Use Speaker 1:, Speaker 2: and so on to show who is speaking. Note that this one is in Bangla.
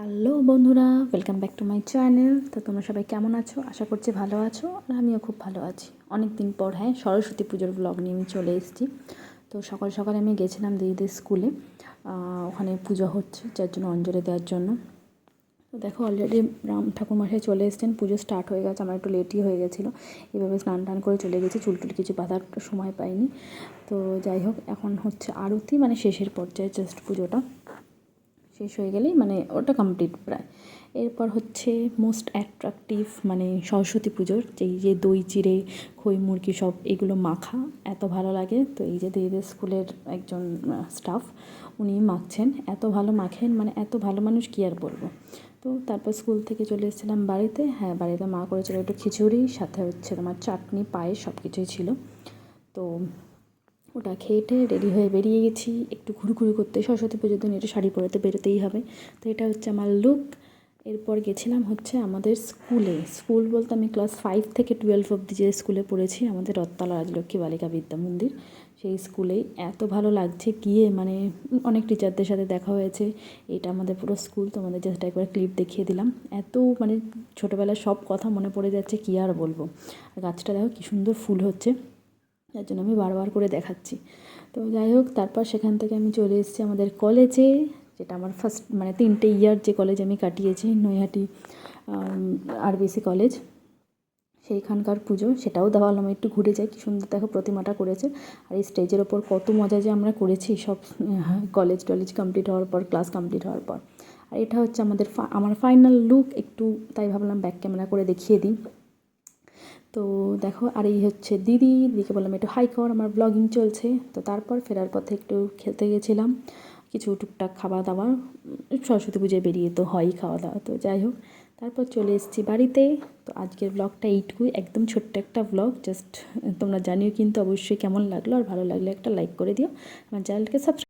Speaker 1: হ্যালো বন্ধুরা welcome back to my channel তো তোমরা সবাই কেমন আছো? আশা করছি ভালো আছো আর আমিও খুব ভালো আছি। অনেক দিন পর হ্যাঁ সরস্বতী পুজোর ব্লগ নিয়ে আমি চলে এসেছি। তো সকাল সকাল আমি গেছিলাম দিদিদের স্কুলে ওখানে পুজো হচ্ছে, যার জন্য অঞ্জলি দেওয়ার জন্য। তো দেখো অলরেডি রাম ঠাকুরমশাই চলে এসেছেন। পুজো স্টার্ট হয়ে গেছে, আমার একটু লেটই হয়ে গেছিল। এভাবে স্নান টান করে চলে গেছি, চুল টুল কিছু বাঁধার সময় পাইনি। তো যাই হোক, এখন হচ্ছে আরতি মানে শেষের পর্যায়ে জাস্ট পুজোটা। শেষ হয়ে গেলেই মানে ওটা কমপ্লিট প্রায়। এরপর হচ্ছে মোস্ট অ্যাট্রাকটিভ মানে সরস্বতী পুজোর, যেই যে দই, চিড়ে, খই, মুরগি সব এগুলো মাখা, এত ভালো লাগে। তো এই যে দিদিদের স্কুলের একজন স্টাফ উনি মাখছেন। এত ভালো মাখেন মানে এত ভালো মানুষ কী আর বলব? তো তারপর স্কুল থেকে চলে এসেছিলাম বাড়িতে। হ্যাঁ বাড়িতে মা করেছিল একটু খিচুড়ি, সাথে হচ্ছে তোমার চাটনি, পায়েস সব কিছুই ছিল। তো ওটা খেয়েটে রেডি হয়ে বেরিয়ে গেছি। একটু ঘুরঘুরি করতে, সরস্বতী পুজোর দিন একটু শাড়ি পরে তো বেরোতেই হবে। তো এটা হচ্ছে আমার লুক এরপর গেছিলাম হচ্ছে আমাদের স্কুলে। স্কুল বলতে আমি ক্লাস ফাইভ থেকে টুয়েলভ অবধি যে স্কুলে পড়েছি, আমাদের রত্তালা রাজলক্ষ্মী বালিকা বিদ্যা মন্দির। সেই স্কুলেই এত ভালো লাগছে গিয়ে মানে অনেক টিচারদের সাথে দেখা হয়েছে। এটা আমাদের পুরো স্কুল তোমাদের জাস্ট একবার ক্লিপ দেখিয়ে দিলাম। এত মানে ছোটোবেলার সব কথা মনে পড়ে যাচ্ছে, কী আর বলব? আর গাছটা দেখো, কী সুন্দর ফুল হচ্ছে। যার জন্য আমি বারবার করে দেখাচ্ছি। তো যাই হোক, তারপর সেখান থেকে আমি চলে এসেছি আমাদের কলেজে, যেটা আমার ফার্স্ট মানে তিনটে ইয়ার যে কলেজ আমি কাটিয়েছি, নৈহাটি আরবিসি কলেজ সেইখানকার পুজো, সেটাও দেওয়া দেওয়ালাম একটু ঘুরে যাই, কী সুন্দর দেখো প্রতিমাটা করেছে। আর এই স্টেজের ওপর কত মজা যে আমরা করেছি, সব কলেজ টলেজ কমপ্লিট হওয়ার পর ক্লাস কমপ্লিট হওয়ার পর। আর এটা হচ্ছে আমাদের আমার ফাইনাল লুক একটু তাই ভাবলাম ব্যাক ক্যামেরা করে দেখিয়ে দিই। তো দেখো, আর এই হচ্ছে দিদি। দিদিকে বললাম, একটু হাই কর, আমার ব্লগিং চলছে। তো তারপর ফেরার পথে একটু খেলতে গেছিলাম। কিছু টুকটাক খাওয়া দাওয়া সরস্বতী পুজোয় বেরিয়ে তো হয়ই খাওয়া দাওয়া। তো যাই হোক, তারপর চলে এসেছি বাড়িতে। তো আজকের ব্লগটা এইটুকুই, একদম ছোট্ট একটা ব্লগ জাস্ট তোমরা জানিও কিন্তু অবশ্যই কেমন লাগল, আর ভালো লাগলে একটা লাইক করে দিও। আমার চ্যানেলকে সাবস্ক্রাইব